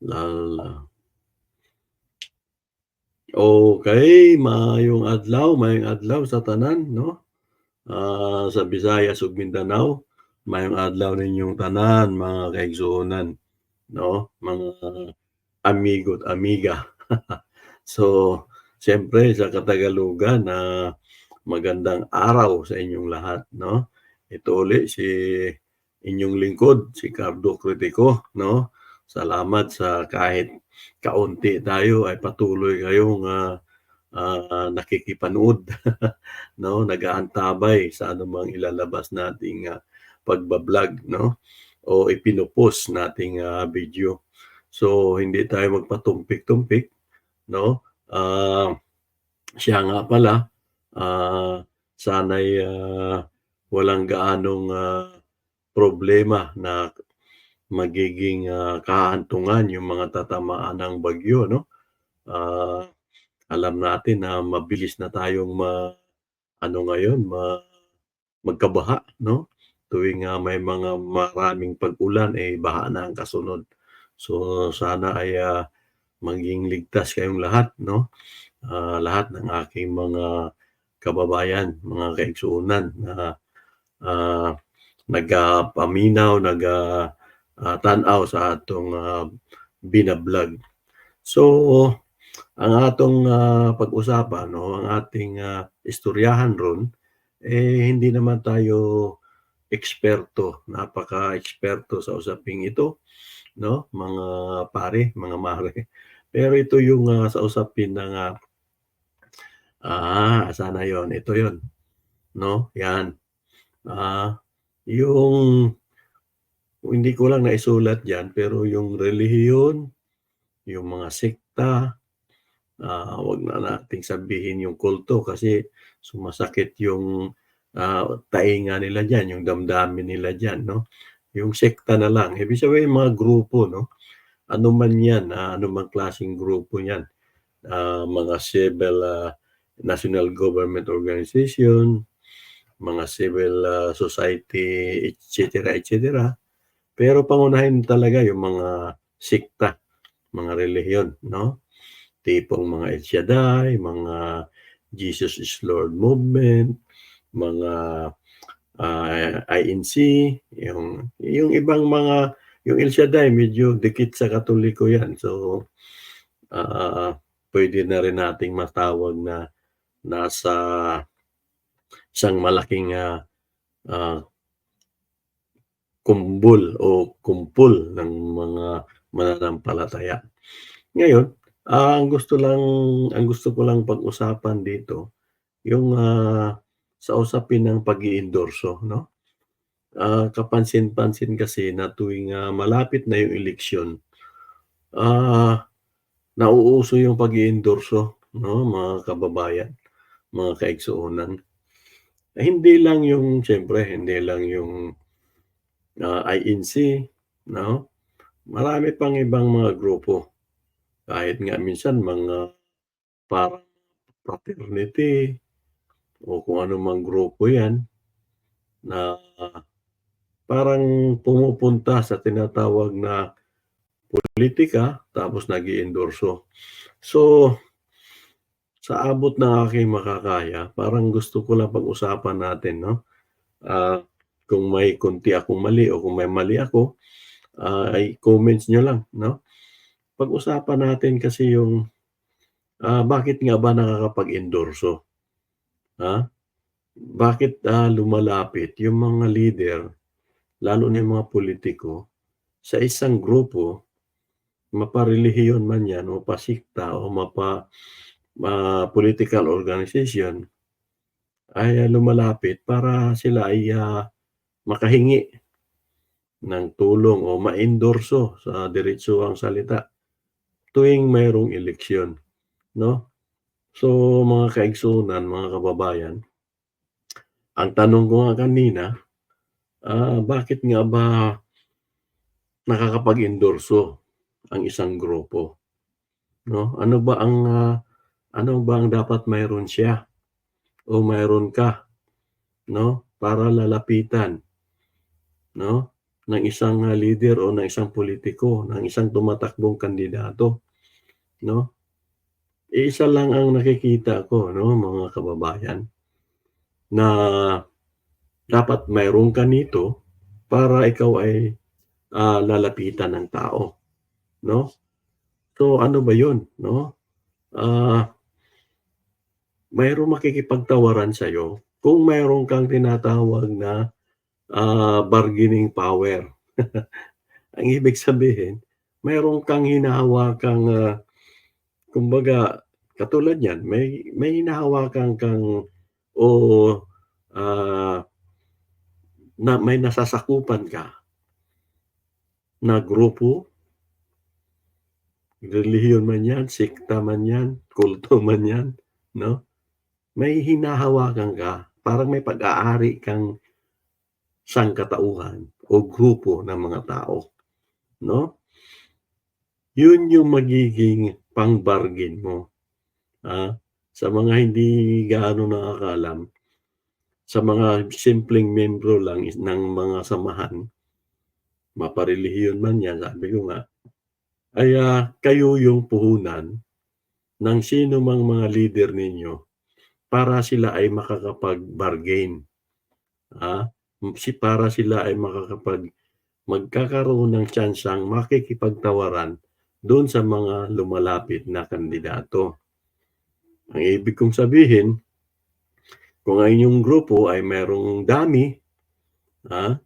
Lala. Okey, maayong adlaw, maayong adlaw sa tanan 'no, ah, sa Visayas ug Mindanao. Maayong adlaw ninyong tanan mga kaigsuonan 'no, mga amigo't amiga. So, siyempre sa Katagalugan, ah, magandang araw sa inyong lahat 'no. Ito uli si inyong lingkod, si Cardo Critico 'no. Salamat sa kahit kaunti tayo ay patuloy kayong, ah, ah, nakikipanood 'no, nag-aantabay sa anumang ilalabas nating, ah, pagba-vlog 'no? O ipino-post nating, ah, video. So, hindi tayo magpatumpik-tumpik 'no, ah, siya nga pala, ah, sana'y, ah, walang gaanong, ah, problema na magiging, ah, kahantungan yung mga tatamaan ng bagyo 'no. Ah, alam natin na mabilis na tayong ma-ano ngayon, ma magkabaha 'no, tuwing, ah, may mga maraming pag-ulan, eh, baha na ang kasunod. So, sana ay, ah, maging ligtas kayong lahat 'no, ah, lahat ng aking mga kababayan, mga kaigsuonan na, ah, nagapaminaw, naga, ah, tan-aw sa atong, ah, bina-vlog. So, ang atong, ah, pag-usapan o ang ating, ah, istoryahan ron, eh, hindi naman tayo eksperto, napaka-eksperto sa usaping ito 'no, mga pare, mga mare. Pero ito yung, ah, sa usapin ng, ah ah, sana yun, ito yun 'no, 'yan. Ah, yung hindi ko lang naisulat diyan, pero yung relihiyon, yung mga sekta, ah, wag na nating sabihin yung kulto kasi sumasakit yung, ah, tainga nila diyan, yung damdamin nila diyan 'no. Yung sekta na lang, ibig sabihin mga grupo 'no, ano man 'yan, ah, anumang klaseng grupo 'yan, ah, mga civil, ah, national government organization, mga civil, ah, society, et cetera, et cetera. Pero pangunahin talaga yung mga sekta, mga relihiyon 'no, tipong mga El Shaddai, mga Jesus is Lord movement, mga, ah, INC, yung yung ibang mga yung El Shaddai medyo dikit sa Katoliko 'yan. So, ah, puwede na rin nating matawag na nasa isang malaking, ah, ah kumbol o kumpol ng mga mananampalataya. Ngayon, ah, ang gusto lang ang gusto ko lang pag-usapan dito yung, ah, sa usapin ng pag-iendorso 'no. Ah, kapansin-pansin kasi na tuwing, ah, malapit na yung eleksyon, ah, nauuso yung pag-iendorso 'no, mga kababayan, mga kaigsuonan. Hindi lang yung siyempre hindi lang yung, ah, INC 'no, marami pang ibang mga grupo. Kahit nga minsan mga parang fraternity o kung ano mang grupo 'yan na parang pumupunta sa tinatawag na pulitika tapos nag-iendorso. So, sa abot ng aking makakaya, parang gusto ko lang pag-usapan natin 'no, ah, kung may konti akong mali o kung may mali ako, ah, i-comments niyo lang 'no. Pag-usapan natin kasi yung, ah, bakit nga ba nakakapag-endorso? Ha? Bakit, ah, lumalapit yung mga lider, lalo na yung mga pulitiko, sa isang grupo, mapa-relihiyon man 'yan o pa-sekta o mapa ah, political organization, ay lumalapit para sila ay, ah, makahingi ng tulong o ma-endorso sa diretsuhang salita tuwing mayroong eleksyon 'no. So, mga kaigsuonan, mga kababayan, ang tanong ko nga kanina, ah, bakit nga ba nakakapag-endorso ang isang grupo 'no? Ano ba ang, ah, ano ba ang dapat mayroon siya o mayroon ka 'no, para lalapitan 'no, ng isang, ah, leader o ng isang pulitiko, ng isang tumatakbong kandidato, 'no? Iisa lang ang nakikita ko 'no, mga kababayan, na dapat mayroon ka nito para ikaw ay, ah, lalapitan ng tao, 'no? So, ano ba 'yun 'no? Ah mayroong makikipagtawaran sa'yo kung mayroon kang tinatawag na, ah, bargaining power. Ang ibig sabihin, mayroon kang hinahawakang, ah, kumbaga katulad niyan, may may hinahawakan kang o, ah na may nasasakupan ka na grupo relihiyon man 'yan, sekta man 'yan, kulto man 'yan, 'no? May hinahawakan ka, parang may pag-aari kang sangkatauhan o grupo ng mga tao, 'no? 'Yun yung magiging pang-bargain mo, ah, sa mga hindi gaano nakakaalam, sa mga simpleng miyembro lang ng mga samahan, maparelihiyon man 'yan, sabi ko nga, ay, ah, kayo yung puhunan ng sino mang mga leader ninyo para sila ay makakapag-bargain, ah, si para sila ay makakapag magkakaroon ng tsansang makikipagtawaran do'n sa mga lumalapit na kandidato. Ang ibig kong sabihin, kung ang inyong grupo ay mayroong dami, ah,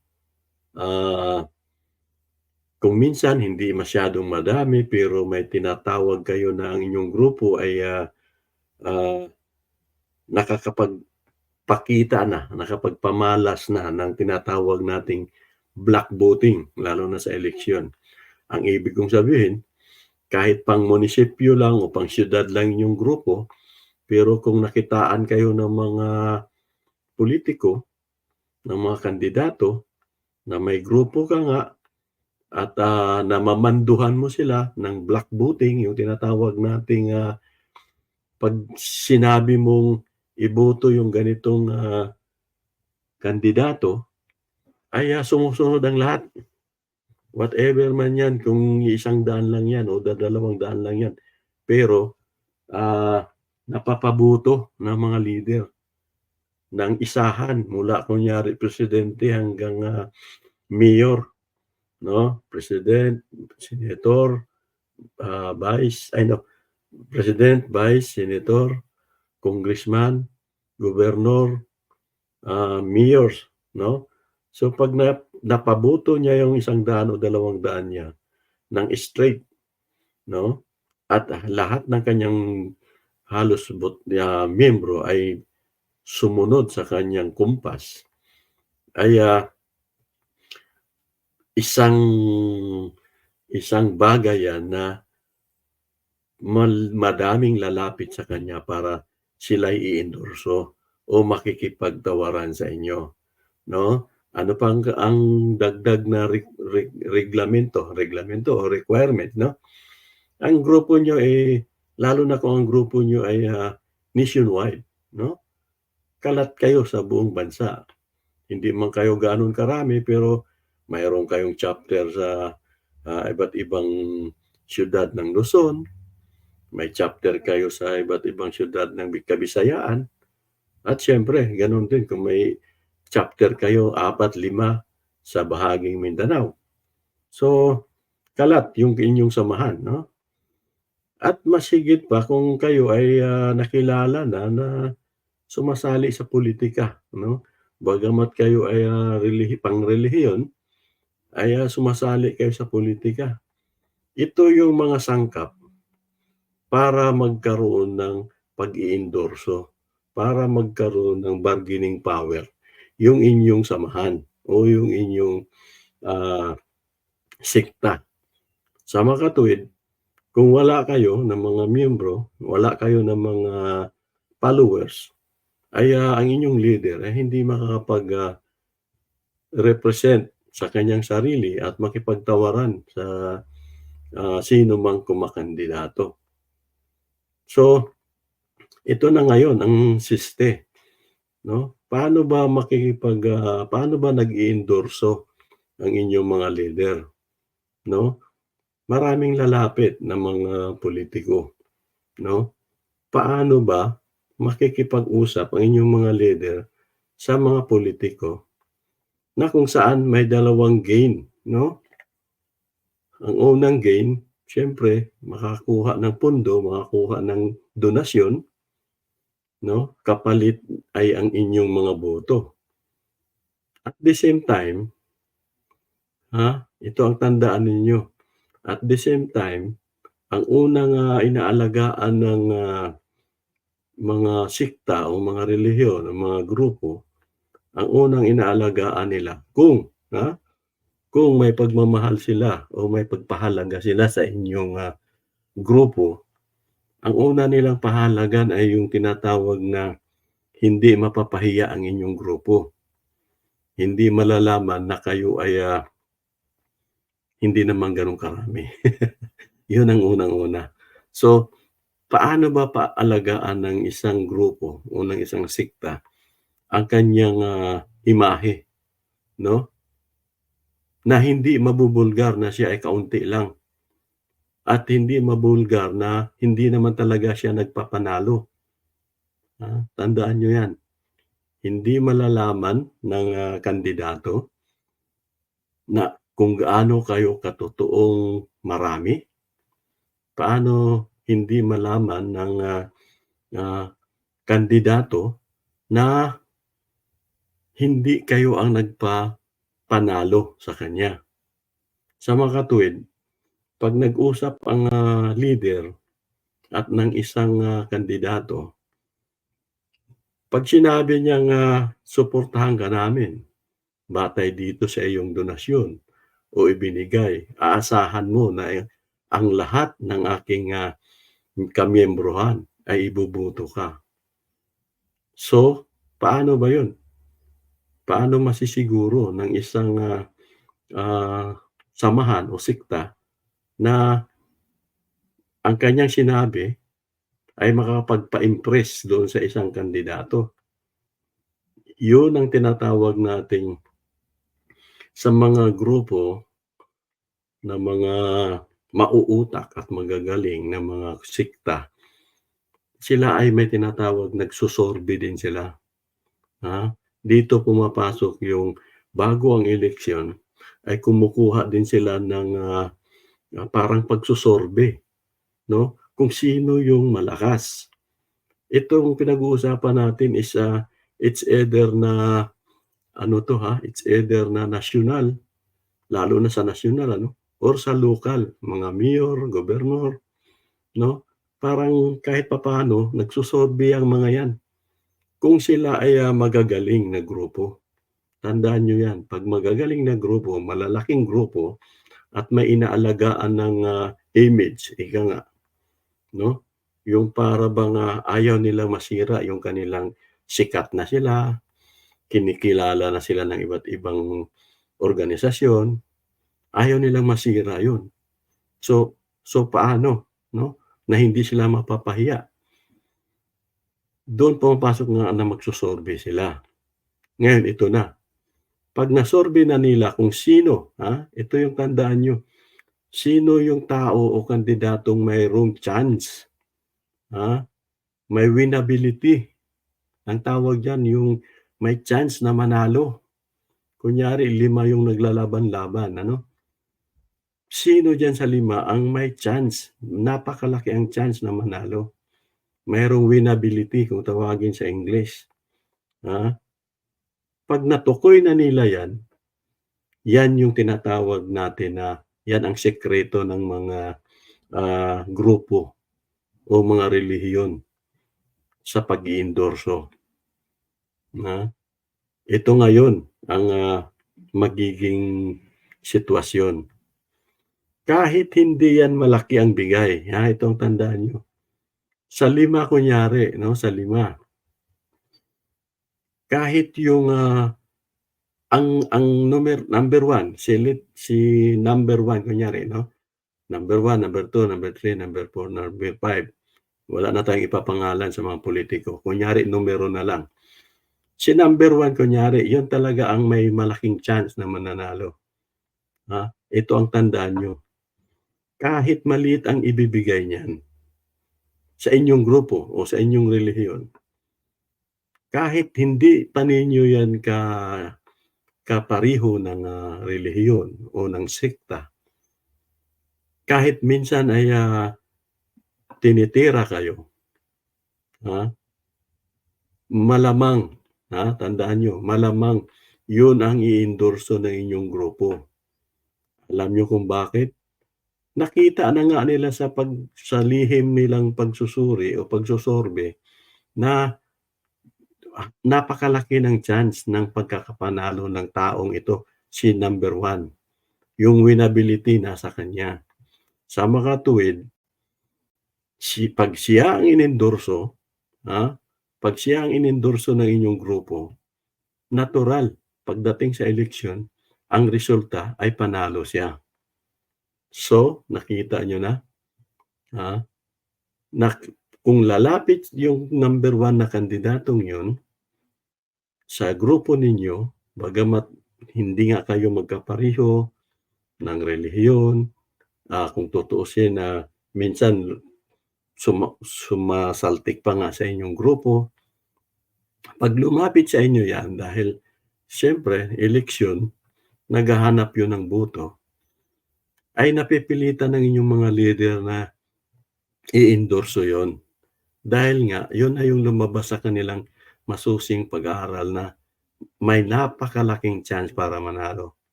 ah kung minsan hindi masyadong madami pero may tinatawag kayo na ang inyong grupo ay, ah, ah, nakakapagpakita na, nakapagpamalas na ng tinatawag nating black voting lalo na sa eleksyon. Ang ibig kong sabihin, kahit pang-munisipyo lang o pang-siyudad lang inyong grupo, pero kung nakitaan kayo ng mga pulitiko, ng mga kandidato na may grupo ka nga at, ah, namamanduhan mo sila ng black voting, yung tinatawag nating, ah, 'pag sinabi mong iboto yung ganitong, ah, kandidato, ay, ah, sumusunod ang lahat. Whatever man 'yan, kung ₱100 lang 'yan o ₱200 lang 'yan, pero, ah, napapaboto ng mga leader ng isahan mula kunyari presidente hanggang, ah, mayor, 'no? President, senator, ah, vice ay no, president, vice, senator, congressman, gobernador, ah, mayors, 'no? So 'pag na napaboto niya yung 100 o 200 niya ng straight, 'no? At lahat ng kanyang halos bot ah, miyembro ay sumunod sa kanyang kumpas, ay, ah isang isang bagay 'yan na mal madaming lalapit sa kanya para sila'y i-endorso o makikipagtawaran sa inyo, 'no? Ano pang ang dagdag na reg reg reglamento reglamento o requirement, 'no? Ang grupo niyo, eh, lalo na kung ang grupo niyo ay, ah, nationwide, 'no? Kalat kayo sa buong bansa. Hindi man kayo ganon karami pero mayroon kayong chapter sa, ah, iba't ibang siyudad ng Luzon, may chapter kayo sa iba't ibang siyudad ng Kabisayaan, at siyempre gano'n din kung may chapter kayo 4, 5 sa bahaging Mindanao. So, kalat yung inyong samahan, 'no? At mas higit pa kung kayo ay, ah, nakilala na na sumasali sa pulitika, 'no? Bagama't kayo ay, ah, relihi pang-relihiyon, ay, ah, sumasali kayo sa pulitika. Ito yung mga sangkap para magkaroon ng pag-i-endorso, para magkaroon ng bargaining power yung inyong samahan o yung inyong, ah, sekta. Sa makatuwid, kung wala kayo ng mga miyembro, wala kayo ng mga followers, ay, ah, ang inyong leader ay hindi makakapag, ah, represent sa kanyang sarili at makipagtawaran sa, ah, sino mang kumakandidato. So, ito na ngayon ang siste, 'no? Paano ba makikipag, ah, paano ba nag-i-endorso ang inyong mga leader, 'no? Maraming lalapit na mga politiko, 'no? Paano ba makikipag-usap ang inyong mga leader sa mga politiko na kung saan may dalawang gain, 'no? Ang unang gain, siyempre makakuha ng pondo, makakuha ng donasyon, 'no? Kapalit ay ang inyong mga boto. At the same time ha, ito ang tandaan ninyo, at the same time, ang unang, ah, inaalagaan ng, ah, mga sekta o mga relihiyon mga grupo, ang unang inaalagaan nila kung, ha, kung may pagmamahal sila o may pagpahalaga sila sa inyong, ah, grupo, ang una nilang pahalagahan ay yung tinatawag na hindi mapapahiya ang inyong grupo. Hindi malalaman na kayo ay, ah hindi naman gano'n karami. 'Yun ang unang-una. So, paano ba paalagaan ng isang grupo o ng isang sekta ang kanyang, ah, imahe, 'no? Na hindi mabubulgar na siya ay kaunti lang. At hindi mabulgar na hindi naman talaga siya nagpapanalo. Ah, tandaan niyo 'yan. Hindi malalaman ng, ah, kandidato na kung gaano kayo katotoong marami. Paano hindi malaman ng, ah, ah, kandidato na hindi kayo ang nagpapanalo sa kanya. Sa makatuwid, 'pag nag-usap ang, ah, leader at ng isang, ah, kandidato 'pag sinabi niyang, ah, suportahan ka namin, batay dito sa iyong donasyon o ibinigay, aasahan mo na ang lahat ng aking, ah, kamiyembrohan ay iboboto ka. So, paano ba 'yun? Paano masisiguro ng isang, ah, ah, samahan o sekta na ang kanyang sinabi ay makakapagpa-impress doon sa isang kandidato? 'Yun ang tinatawag nating sa mga grupo na mga mauutak at magagaling na mga sekta, sila ay may tinatawag nagsosorbe din sila, ha? Dito pumapasok yung bago ang eleksyon ay kumukuha din sila ng, ah, parang pagsosorbe, 'no? Kung sino yung malakas. Itong pinag-uusapan natin is, ah, it's either na ano 'to, ha, it's either na nasyonal, lalo na sa nasyonal ano, or sa lokal, mga mayor, gobernador, 'no? Parang kahit papaano nagsosorbe ang mga 'yan. Kung sila ay, ah, magagaling na grupo. Tandaan niyo 'yan, 'pag magagaling na grupo, malalaking grupo at may inaalagaan ng, ah, image, ika nga, 'no? Yung para bang, ah, ayaw nilang masira yung kanilang sikat na sila, kinikilala na sila ng iba't ibang organisasyon, ayaw nilang masira 'yun. So so paano, 'no, na hindi sila mapapahiya? Do'n pumapasok nga na magsosorbe sila. Ngayon ito na, 'pag nasorbe na nila kung sino, ha, ito yung tandaan niyo, sino yung tao o kandidatong mayroong chance, ha, may winnability. Ang tawag diyan yung may chance na manalo. Kunyari 5 yung naglalaban-laban, ano? Sino diyan sa 5 ang may chance, napakalaki ang chance na manalo? Mayroong winnability kung tawagin sa English, ha? 'Pag natukoy na nila 'yan, 'yan yung tinatawag natin na 'yan ang sekreto ng mga, ah, grupo o mga relihiyon sa pag-iendorso. Na ito ngayon ang, ah, magiging sitwasyon. Kahit hindi 'yan malaki ang bigay, ha, ito ang tandaan niyo. Sa 5 kunyari 'no, sa 5 kahit yung, ah, ang ang numer number 1, si si number 1 kunyari 'no, number 1, number 2, number 3, number 4, number 5, wala na tayong ipapangalan sa mga politiko, kunyari numero na lang. Si number 1 kunyari, 'yun talaga ang may malaking chance na mananalo. ha, ito ang tandaan niyo. Kahit maliit ang ibibigay niyan sa inyong grupo o sa inyong relihiyon kahit hindi pa ninyo yan ka kapareho ng, ah, relihiyon o ng sekta kahit minsan ay, ah, tinitira kayo, ha? Malamang, ha, tandaan niyo, malamang yun ang i-endorso ng inyong grupo. Alam niyo kung bakit? Nakita na nga nila sa pag sa lihim nilang pagsusuri o pagsosorbe na napakalaki ng chance ng pagkakapanalo ng taong ito, si number 1. Yung winnability nasa kanya. Sa makatuwid si 'pag siya ang inendorso, ha, 'pag siya ang inendorso ng inyong grupo, natural pagdating sa eleksyon, ang resulta ay panalo siya. So, nakita niyo na, ha, na kung lalapit yung number 1 na kandidatong yun sa grupo ninyo, bagamat hindi nga kayo magkapareho ng relihiyon, ah, kung tutuusin na minsan suma sumasaltik pa nga sa inyong grupo. 'Pag lumapit sa inyo yan dahil siyempre eleksyon, naghahanap yun ng boto, ay napipilitan ng inyong mga lider na i-endorso yun. Dahil nga yun na yung lumabas sa kanilang masusing pag-aaral na may napakalaking chance para manalo.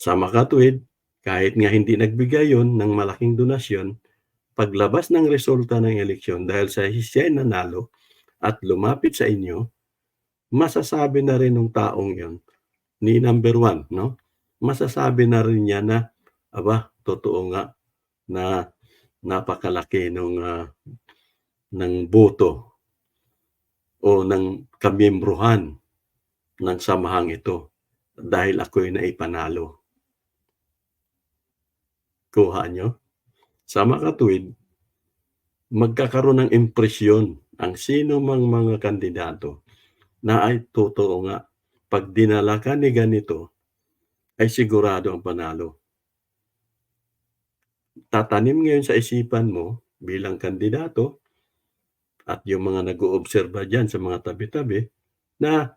Sa makatuwid, kahit nga hindi nagbigay yun ng malaking donasyon, paglabas ng resulta ng eleksyon dahil sa siya'y nanalo at lumapit sa inyo, masasabi na rin nung taong yun, ni number 1, 'no, masasabi na rin niya na, aba, totoo nga na napakalaki nung, ah, ng boto o ng kamiyembruhan ng samahang ito dahil ako'y naipanalo. Kuha niyo? Sa makatuwid, magkakaroon ng impresyon ang sino mang mga kandidato na ay totoo nga 'pag dinala ka ni ganito, ay sigurado ang panalo. Tatanim ngayon sa isipan mo bilang kandidato at yung mga nag-oobserba diyan sa mga tabi-tabi na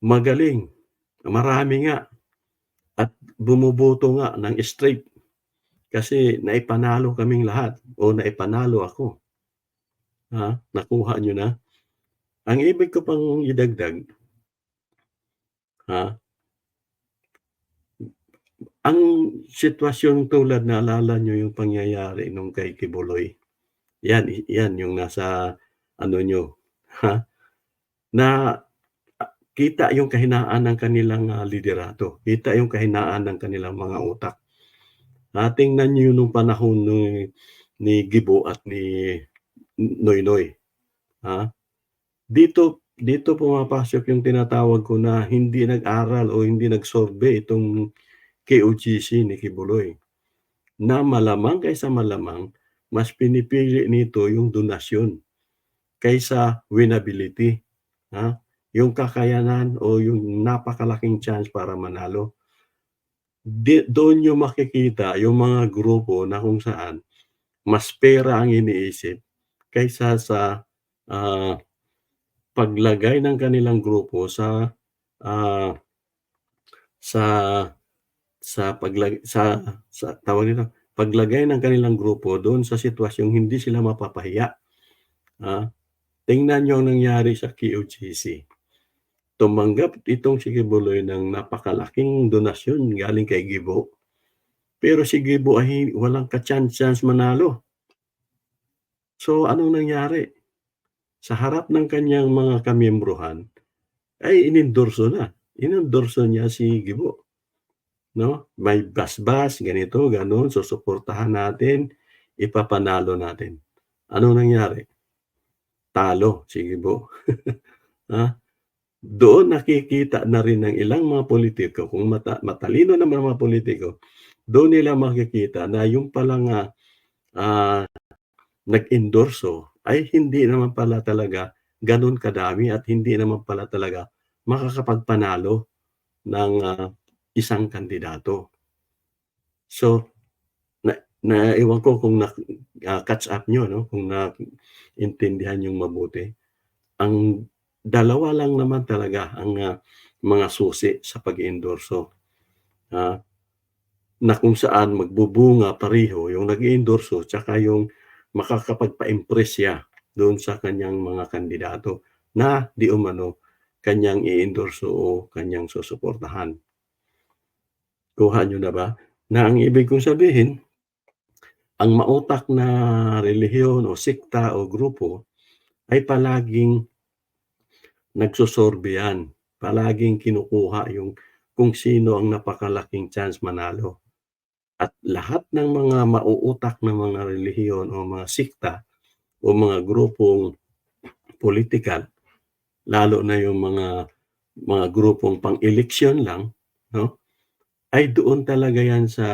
magaling, marami nga at bumuboto nga ng straight kasi naipanalo kaming lahat o naipanalo ako. Ha, nakuha niyo na? Ang ibig ko pang idagdag ha ang sitwasyong tulad naalala niyo yung pangyayari nung kay Kibuloy. Yan, yan yung nasa ano niyo, ha, na kita yung kahinaan ng kanilang, ah, liderato, kita yung kahinaan ng kanilang mga utak. Ah, tingnan niyo nung panahon ni ni Gibo at ni Noynoy, ha. Dito dito pumapasok yung tinatawag ko na hindi nag-aral o hindi nagsorbe itong KOGC ni Kibuloy, na malamang kaysa malamang mas pinipili nito yung donasyon kaysa winnability, ha, yung kakayanan o yung napakalaking chance para manalo. Di doon niyo makikita yung mga grupo na kung saan mas pera ang iniisip kaysa sa, ah, paglagay ng kanilang grupo sa, ah, sa sa paglag sa sa tawag nito, paglagay ng kanilang grupo doon sa sitwasyong hindi sila mapapahiya. Ah, tingnan niyo ang nangyari sa KOGC. Tumanggap itong si Kibuloy ng napakalaking donasyon galing kay Gibo. Pero si Gibo ay walang ka-chance-chance manalo. So, anong nangyari? Sa harap ng kanyang mga kamiyembruhan ay inendorso na, inendorso niya si Gibo. 'No, may basbas, ganito, gano'n, susuportahan natin, ipapanalo natin. Anong nangyari? Talo si Gibo. Ha, doon nakikita na rin ng ilang mga politiko kung mata matalino naman mga politiko, doon nila makikita na yung palang, ah, ah, nag-endorso ay hindi naman pala talaga gano'n kadami at hindi naman pala talaga makakapagpanalo ng, ah, isang kandidato. So, na na ewan ko kung na ah, catch up niyo 'no, kung naintindihan niyong mabuti. Ang dalawa lang naman talaga ang, ah, mga susi sa pag-iendorso, ah, na kung saan magbubunga pareho yung nag-iendorso tsaka yung makakapagpa-impress siya doon sa kanyang mga kandidato na di umano kanyang i-endorso o kanyang susuportahan. Kuha niyo na ba? Na ang ibig kong sabihin, ang mautak na relihiyon o sekta o grupo ay palaging nagsosorbe yan, palaging kinukuha yung kung sino ang napakalaking chance manalo. At lahat ng mga mauutak na mga relihiyon o mga sekta o mga grupong pulitikal, lalo na yung mga mga grupong pang-eleksyon lang, 'no, ay doon talaga yan sa,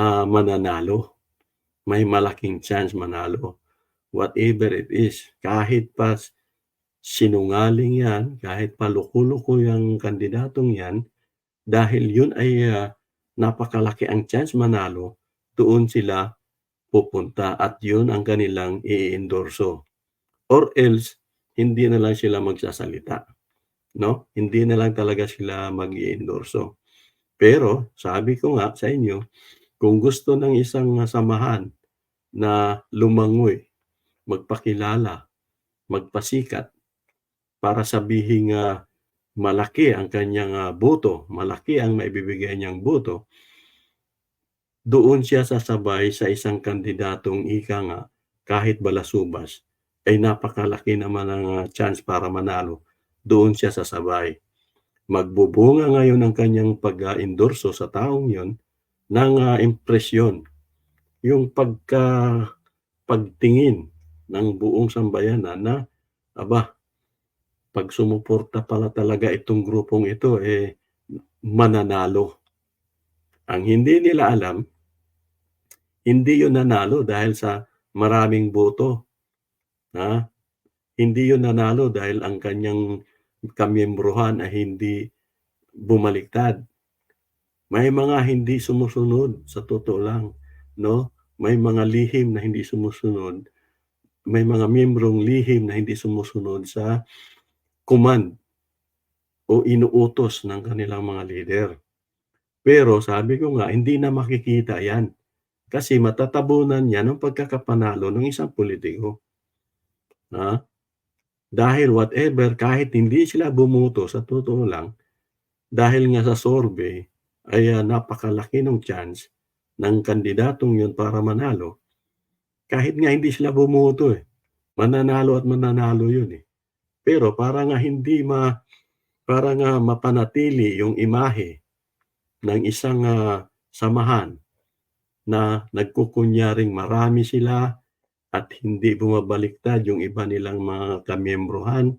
ah, mananalo. May malaking chance manalo, whatever it is. Kahit pa sinungaling yan, kahit pa loko-loko yang kandidatong yan, dahil yun ay, ah, napakalaki ang chance manalo, doon sila pupunta at yun ang kanilang i-endorso. Or else, hindi na lang sila magsasalita, 'no? Hindi na lang talaga sila mag-i-endorso. Pero sabi ko nga sa inyo, kung gusto ng isang samahan na lumangoy, magpakilala, magpasikat, para sabihing, ah, malaki ang kanyang, ah, boto, malaki ang maibibigay niyang boto doon siya sasabay sa isang kandidatong ika nga, kahit balasubas, ay napakalaki naman ang, ah, chance para manalo, doon siya sasabay. Magbubunga ngayon ang kanyang pag, ah, endorso sa taong yun ng, ah, impresyon. Yung pagka pagtingin ng buong sambayanan na, aba, 'pag sumuporta pala talaga itong grupong ito, eh, mananalo. Ang hindi nila alam, hindi yun nanalo dahil sa maraming boto, ha? Hindi yun nanalo dahil ang kanyang kamiyembrohan ay hindi bumaliktad. May mga hindi sumusunod sa totoo lang, 'no? May mga lihim na hindi sumusunod, may mga miyembrong lihim na hindi sumusunod sa command o inuutos ng kanilang mga lider. Pero sabi ko nga, hindi na makikita yan, kasi matatabunan yan ang pagkakapanalo ng isang pulitiko. Ha? Dahil whatever, kahit hindi sila bumoto sa totoo lang, dahil nga sa survey ay, ah, napakalaki nung chance ng kandidatong yun para manalo, kahit nga hindi sila bumoto, eh, mananalo at mananalo yun, eh. Pero para nga hindi ma para nga mapanatili yung imahe ng isang, ah, samahan na nagkukunyaring marami sila at hindi bumabaliktad yung iba nilang mga kamiyembrohan,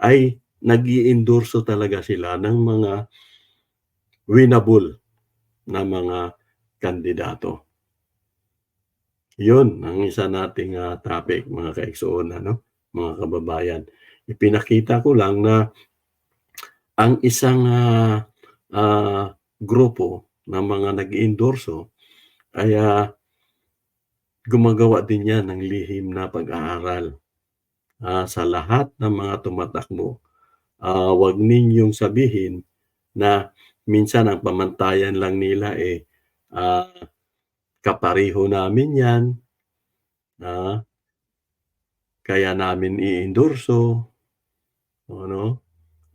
ay nag-i-endorso talaga sila ng mga winnable na mga kandidato. Yun ang isa nating, ah, topic mga kaigsuon ano, mga kababayan. Ipinakita ko lang na ang isang, ah, ah, grupo ng mga nag-iendorso ay, ah, gumagawa din yan ng lihim na pag-aaral. Ah, sa lahat ng mga tumatakbo, ah, wag ninyong sabihin na minsan ang pamantayan lang nila, eh, ah, kapareho namin yan. Ah kaya namin i-endorso. Ano,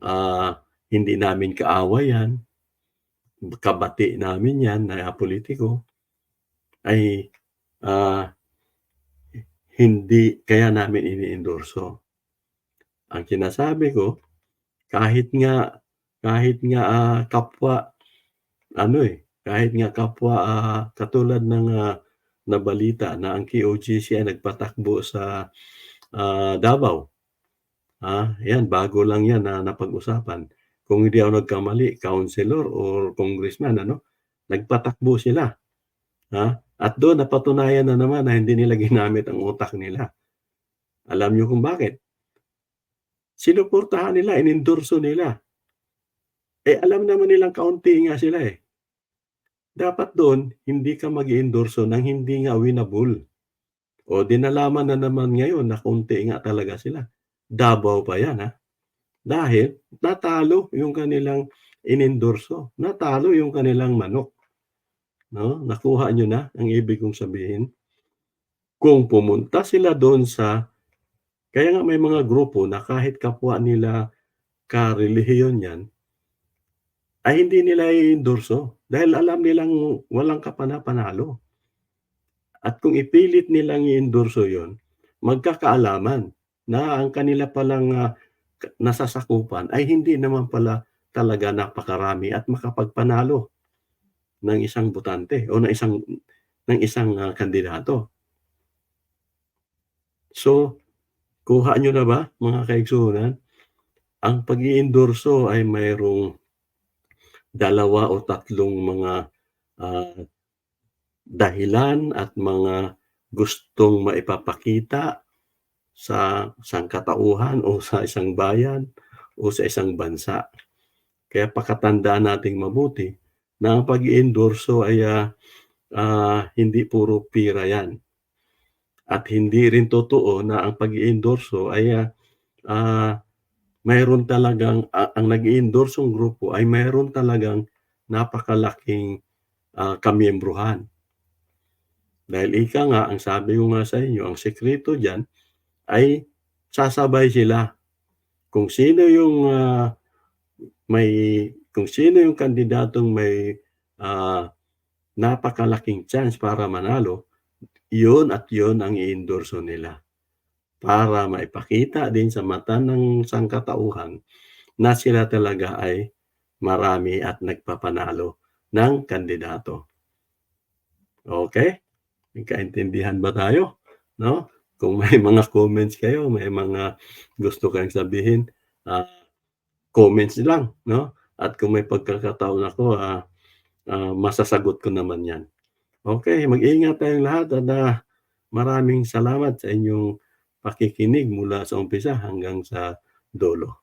ah, hindi namin kaaway yan. Kabati namin yan na pulitiko. Ay, ah, hindi kaya namin ini-endorso. Ang sinasabi ko, kahit nga kahit nga, ah, kapwa ano, eh, kahit nga kapwa, ah, katulad ng, ah, nabalita na ang KOJC ay nagpatakbo sa, ah, Davao. Ah, yan bago lang yan na napag-usapan. Kung hindi ako nagkamali, councilor or congressman ano, nagpatakbo sila, ha? At doon napatunayan na naman na hindi nila ginamit ang utak nila. Alam niyo kung bakit? Sinuportahan nila, inendorso nila. Eh, alam naman nilang kaunti nga sila, eh. Dapat do'n hindi ka mag-i-endorso ng hindi nga winnable. Oh, 'di nalaman na naman ngayon na konti nga talaga sila. Davao pa 'yan, ha. Dahil natalo yung kanilang inendorso, natalo yung kanilang manok. 'No, nakuha niyo na ang ibig kong sabihin? Kung pumunta sila do'n sa kaya nga may mga grupo na kahit kapwa nila karelihiyon 'yan ay hindi nila i-endorso dahil alam nilang walang kapana-panalo. At kung ipilit nilang i-endorso 'yun, magkakaalaman na ang kanila palang, ka nasasakupan ay hindi naman pala talaga napakarami at makapagpanalo ng isang botante o ng isang ng isang, ah, kandidato. So, kuha niyo na ba mga kaigsunan? Ang pag-i-endorso ay mayroong dalawa o tatlong mga, ah, dahilan at mga gustong maipapakita sa sangkatauhan o sa isang bayan o sa isang bansa. Kaya pakatandaan nating mabuti na ang pag-i-endorso ay, ah, ah, hindi puro pira 'yan. At hindi rin totoo na ang pag-i-endorso ay, ah, ah, mayroon talagang, ah, ang nag-i-endorsong grupo ay mayroon talagang napakalaking, ah, kamiyembruhan. Dahil ika nga, ang sabi ko nga sa inyo, ang sekreto diyan ay sasabay sila. Kung sino yung, ah, may kung sino yung kandidatong may, ah, napakalaking chance para manalo, 'yun at 'yun ang i-endorso nila. Para maipakita din sa mata ng sangkatauhan na sila talaga ay marami at nagpapanalo ng kandidato. Okey? Nagkaintindihan ba tayo, 'no? Kung may mga comments kayo, may mga gusto kayong sabihin, ah, comments lang, 'no? At kung may pagkakataon ako, ah, ah, masasagot ko naman 'yan. Okey, mag-ingat tayong lahat at, ah, maraming salamat sa inyong pakikinig mula sa umpisa hanggang sa dulo.